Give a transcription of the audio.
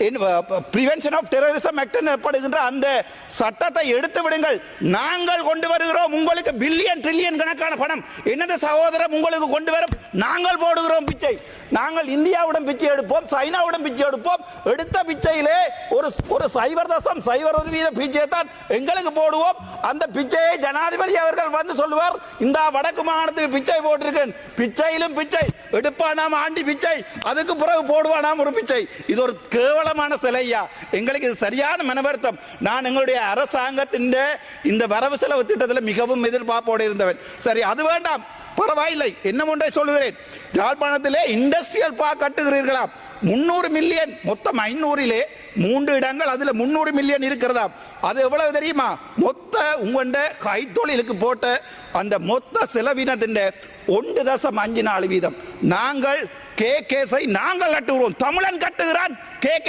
Prevention of terrorism act எனப்படுகின்ற அந்த சட்டத்தை எடுத்து விடுங்கள். நாங்கள் கொண்டு வருகிறோம் உங்களுக்கு பில்லியன் ட்ரில்லியன் கணக்கான பணம். என்னது சகோதரம் உங்களுக்கு கொண்டு வரும்? நாங்கள் போடுகிறோம் பிச்சை. நாங்கள் இந்தியாவுடன் பிச்சை எடுப்போம் சைனாவுடன் பிச்சை எடுப்போம். எடுத்த பிச்சையிலே ஒரு ஒரு சைபர் தசம் சைபர் ஒரு வீத பிச்சையை தான் எங்களுக்கு போடுவோம். அந்த பிச்சையை ஜனாதிபதி அவர்கள் வந்து சொல்லுவார் இந்த வடக்கு மாகாணத்துக்கு பிச்சை போட்டிருக்கேன். பிச்சையிலும் பிச்சை. எடுப்பானாம் ஆண்டி பிச்சை. அதுக்கு பிறகு போடுவானாம் ஒரு பிச்சை. இது ஒரு கேவல கேவலமான சிலையா? எங்களுக்கு இது சரியான மனவருத்தம். நான் எங்களுடைய அரசாங்கத்தின் இந்த வரவு செலவு திட்டத்தில் மிகவும் எதிர்பார்ப்போடு இருந்தவன். சரி அது வேண்டாம். பரவாயில்லை. என்ன ஒன்றை சொல்லுகிறேன்? யாழ்ப்பாணத்திலே இண்டஸ்ட்ரியல் பார்க் கட்டுகிறீர்களாம். முந்நூறு மில்லியன் மொத்தம் ஐநூறிலே மூன்று இடங்கள் அதில் முந்நூறு மில்லியன் இருக்கிறதா அது எவ்வளவு தெரியுமா? மொத்த உங்கண்ட கைத்தொழிலுக்கு போட்ட அந்த மொத்த செலவினத்தின் ஒன்று தசம் அஞ்சு நாலு வீதம். நாங்கள் கே கேஸை நாங்கள் கட்டுகிறோம் தமிழன் கட்டுகிறான் கே கே